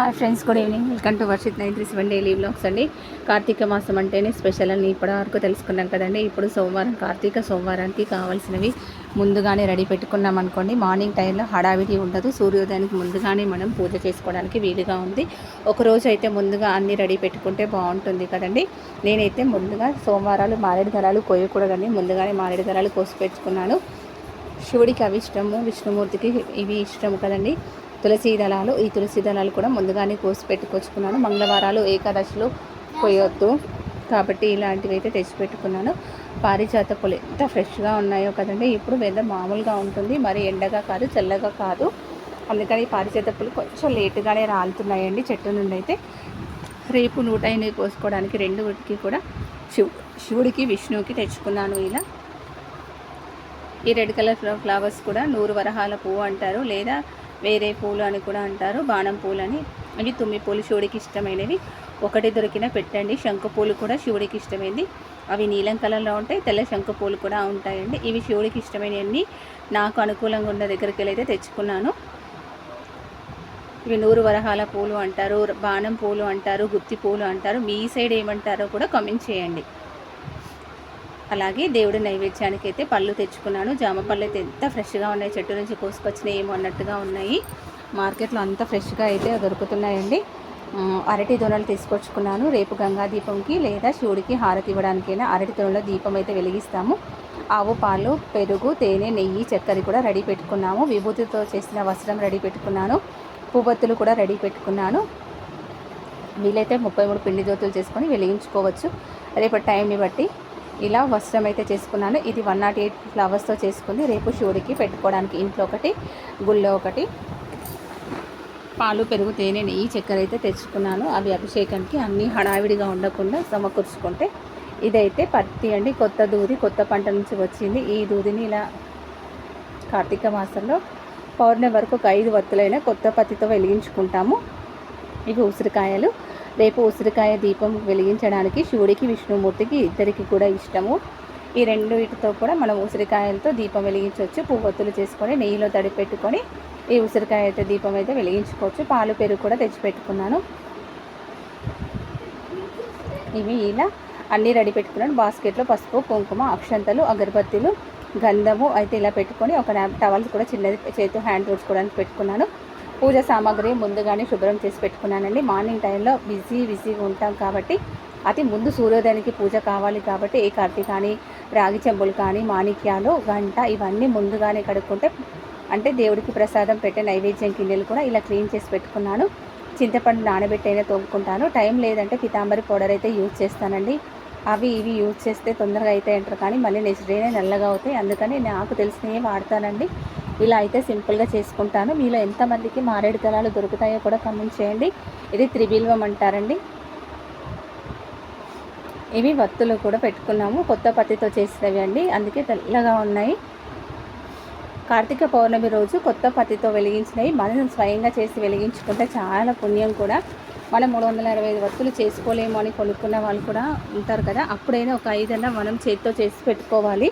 Hi friends good evening. Welcome to Varshith nine three seven daily blogs అండి. కార్తీక మాసం అంటేనే special అని ఇప్పటి వరకు తెలుసుకున్నాం కదండి. ఇప్పుడు సోమవారం కార్తీక సోమవారానికి కావాల్సినవి ముందుగానే రెడీ పెట్టుకున్నాం అనుకోండి. మార్నింగ్ టైంలో హడావిడి ఉండదు. సూర్యోదయానికి ముందుగానే మనం పూజ చేసుకోవడానికి వీలుగా ఉంది. ఒకరోజు అయితే ముందుగా అన్ని రెడీ పెట్టుకుంటే బాగుంటుంది కదండి. నేనైతే ముందుగా సోమవారాలు మారేడు దళాలు కోయకూడదండి. ముందుగానే మారేడు దళాలు కోసి పెట్టుకున్నాను. శివుడికి అవి ఇష్టము విష్ణుమూర్తికి ఇవి ఇష్టము కదండి. తులసి దళాలు. ఈ తులసి దళాలు కూడా ముందుగానే కోసి పెట్టుకొచ్చుకున్నాను. మంగళవారాలు ఏకాదశిలో పోయొద్దు. కాబట్టి ఇలాంటివి అయితే తెచ్చిపెట్టుకున్నాను పారిజాత పూలు ఎంత ఫ్రెష్గా ఉన్నాయో కదండి. ఇప్పుడు వెదర్ మామూలుగా ఉంటుంది. మరి ఎండగా కాదు చల్లగా కాదు. అందుకని ఈ పారిజాత పూలు కొంచెం లేటుగానే రాలుతున్నాయండి చెట్టు నుండి అయితే. రేపు నూట ఎనిమిది కోసుకోవడానికి రెండు వీటికి కూడా శివు శివుడికి విష్ణువుకి తెచ్చుకున్నాను ఇలా. ఈ రెడ్ కలర్ ఫ్లవర్స్ కూడా నూరు వరహాల పువ్వు అంటారు. లేదా వేరే పూలు అని కూడా అంటారు. బాణం పూలు అని ఇవి తుమ్మి పూలు శివుడికి ఇష్టమైనవి. ఒకటి దొరికిన పెట్టండి. శంకు పూలు కూడా శివుడికి ఇష్టమైంది. అవి నీలం కలర్లో ఉంటాయి. తెల్ల శంకు పూలు కూడా ఉంటాయండి. ఇవి శివుడికి ఇష్టమైనవన్నీ నాకు అనుకూలంగా ఉన్న దగ్గరికి వెళ్ళి అయితే తెచ్చుకున్నాను. ఇవి నూరు వరహాల పూలు అంటారు. బాణం పూలు అంటారు. గుత్తి పూలు అంటారు. మీ సైడ్ ఏమంటారో కూడా కమెంట్ చేయండి. అలాగే దేవుడి నైవేద్యానికి అయితే పళ్ళు తెచ్చుకున్నాను. జామ పళ్ళు అయితే ఎంత ఫ్రెష్గా ఉన్నాయి చెట్టు నుంచి కోసుకొచ్చినాయి ఏమో అన్నట్టుగా ఉన్నాయి. మార్కెట్లో అంత ఫ్రెష్గా అయితే దొరుకుతున్నాయండి. అరటి దొనలు తీసుకొచ్చుకున్నాను. రేపు గంగా దీపంకి లేదా శివుడికి హారతి ఇవ్వడానికైనా అరటి దొనలో దీపం అయితే వెలిగిస్తాము. ఆవు పాలు పెరుగు తేనె నెయ్యి చక్కెర కూడా రెడీ పెట్టుకున్నాము. విభూతితో చేసిన వస్త్రం రెడీ పెట్టుకున్నాను. పువ్వొత్తులు కూడా రెడీ పెట్టుకున్నాను. వీలైతే ముప్పై మూడు పిండి జ్యోతులు చేసుకొని వెలిగించుకోవచ్చు. రేపటి టైంని బట్టి ఇలా వస్త్రం అయితే చేసుకున్నాను. ఇది వన్ నాట్ ఎయిట్ ఫ్లవర్స్తో చేసుకుంది. రేపు శివుడికి పెట్టుకోవడానికి ఇంట్లో ఒకటి గుళ్ళో ఒకటి. పాలు పెరుగు తేనె నెయ్యి చక్కెర అయితే తెచ్చుకున్నాను. అవి అభిషేకానికి అన్నీ హడావిడిగా ఉండకుండా సమకూర్చుకుంటే ఇదైతే పత్తి అండి. కొత్త దూది కొత్త పంట నుంచి వచ్చింది. ఈ దూదిని ఇలా కార్తీక మాసంలో పౌర్ణమి వరకు ఒక ఐదు వత్తులైన కొత్త పత్తితో వెలిగించుకుంటాము. ఇవి ఉసిరికాయలు. రేపు ఉసిరికాయ దీపం వెలిగించడానికి శివుడికి విష్ణుమూర్తికి ఇద్దరికి కూడా ఇష్టము. ఈ రెండు వీటితో కూడా మనం ఉసిరికాయలతో దీపం వెలిగించవచ్చు. పువ్వొత్తులు చేసుకొని నెయ్యిలో తడి పెట్టుకొని ఈ ఉసిరికాయ అయితే దీపం అయితే వెలిగించుకోవచ్చు. పాలు పెరుగు కూడా తెచ్చిపెట్టుకున్నాను ఇవి ఇలా అన్నీ రెడీ పెట్టుకున్నాను. బాస్కెట్లో పసుపు కుంకుమ అక్షంతలు అగరబత్తీలు గంధము అయితే ఇలా పెట్టుకొని ఒక టవల్స్ కూడా చిన్నది చేతు హ్యాండ్ తుడుచుకోవడానికి పెట్టుకున్నాను. పూజ సామాగ్రి ముందుగానే శుభ్రం చేసి పెట్టుకున్నానండి. మార్నింగ్ టైంలో బిజీ బిజీగా ఉంటాం కాబట్టి అతి ముందు సూర్యోదయానికి పూజ కావాలి కాబట్టి ఏ కర్తి కానీ రాగి చెంబులు కానీ మాణిక్యాలు గంట ఇవన్నీ ముందుగానే కడుక్కుంటే అంటే దేవుడికి ప్రసాదం పెట్టే నైవేద్యం గిన్నెలు కూడా ఇలా క్లీన్ చేసి పెట్టుకున్నాను. చింతపండు నానబెట్టైనా తోముకుంటాను. టైం లేదంటే పితాంబరి పౌడర్ అయితే యూజ్ చేస్తానండి. అవి ఇవి యూజ్ చేస్తే తొందరగా అయితే అంటారు కానీ మళ్ళీ నెక్స్ట్ డేనే నల్లగా అవుతాయి. అందుకని నాకు తెలిసినవి వాడతానండి. ఇలా అయితే సింపుల్గా చేసుకుంటాను. మీలో ఎంతమందికి మారేడు దళాలు దొరుకుతాయో కూడా కమెంట్ చేయండి. ఇది త్రిబిల్వం అంటారండి. ఇవి వత్తులు కూడా పెట్టుకున్నాము. కొత్త పత్తితో చేసినవి అండి. అందుకే తెల్లగా ఉన్నాయి. కార్తీక పౌర్ణమి రోజు కొత్త పత్తితో వెలిగించినవి. మనం స్వయంగా చేసి వెలిగించుకుంటే చాలా పుణ్యం కూడా. మనం మూడు వందల అరవై ఐదు వత్తులు చేసుకోలేము అని కొనుక్కున్న వాళ్ళు కూడా ఉంటారు కదా. అప్పుడైనా ఒక ఐదన్నా మనం చేతితో చేసి పెట్టుకోవాలి.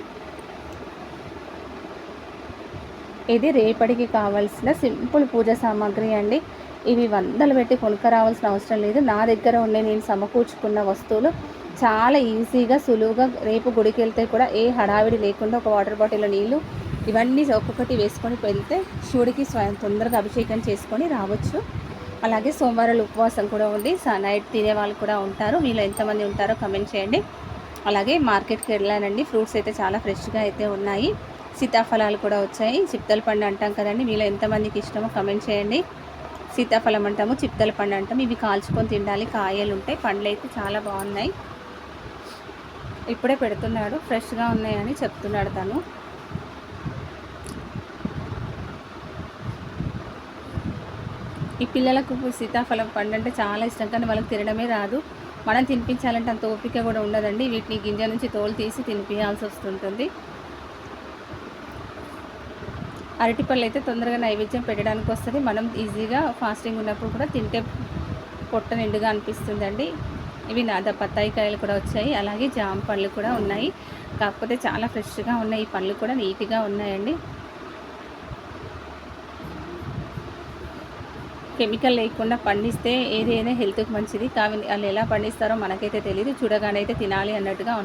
ఇది రేపటికి కావాల్సిన సింపుల్ పూజ సామాగ్రి అండి. ఇవి వందలు పెట్టి కొనుక్కరావాల్సిన అవసరం లేదు. నా దగ్గర ఉండే నేను సమకూర్చుకున్న వస్తువులు చాలా ఈజీగా సులువుగా రేపు గుడికి వెళ్తే కూడా ఏ హడావిడి లేకుండా ఒక వాటర్ బాటిల్లో నీళ్ళు ఇవన్నీ ఒక్కొక్కటి వేసుకొని వెళ్తే శివుడికి స్వయం తొందరగా అభిషేకం చేసుకొని రావచ్చు. అలాగే సోమవారాలు ఉపవాసం కూడా ఉంది. స- నైట్ తినే వాళ్ళు కూడా ఉంటారు. మీలో ఎంతమంది ఉంటారో కమెంట్ చేయండి. అలాగే మార్కెట్కి వెళ్ళానండి. ఫ్రూట్స్ అయితే చాలా ఫ్రెష్గా అయితే ఉన్నాయి. సీతాఫలాలు కూడా వచ్చాయి. చిప్తల పండు అంటాం కదండి మీలో ఎంతమందికి ఇష్టమో కమెంట్ చేయండి. సీతాఫలం అంటాము చిప్తల పండు అంటాము. ఇవి కాల్చుకొని తినాలి కాయలు ఉంటాయి పండ్లు అయితే చాలా బాగున్నాయి. ఇప్పుడే పెడుతున్నాడు ఫ్రెష్గా ఉన్నాయని చెప్తున్నాడు తను. ఈ పిల్లలకు సీతాఫలం పండు అంటే చాలా ఇష్టం కానీ వాళ్ళకి తినడమే రాదు. మనం తినిపించాలంటే అంత ఓపిక కూడా ఉండదండి. వీటిని గింజ నుంచి తోలు తీసి తినిపించాల్సి వస్తుంటుంది. అరటిపళ్ళు అయితే తొందరగా నైవేద్యం పెట్టడానికి వస్తుంది. మనం ఈజీగా ఫాస్టింగ్ ఉన్నప్పుడు కూడా తింటే పొట్ట నిండుగా అనిపిస్తుందండి. ఇవి నాద బత్తాయి కాయలు కూడా వచ్చాయి. అలాగే జామ పళ్ళు కూడా ఉన్నాయి. కాకపోతే చాలా ఫ్రెష్గా ఉన్నాయి ఈ పళ్ళు కూడా నీట్గా ఉన్నాయండి. కెమికల్ లేకుండా పండిస్తే ఏదైనా హెల్త్కి మంచిది. కావి వాళ్ళు ఎలా పండిస్తారో మనకైతే తెలియదు చూడగానే అయితే తినాలి అన్నట్టుగా ఉంది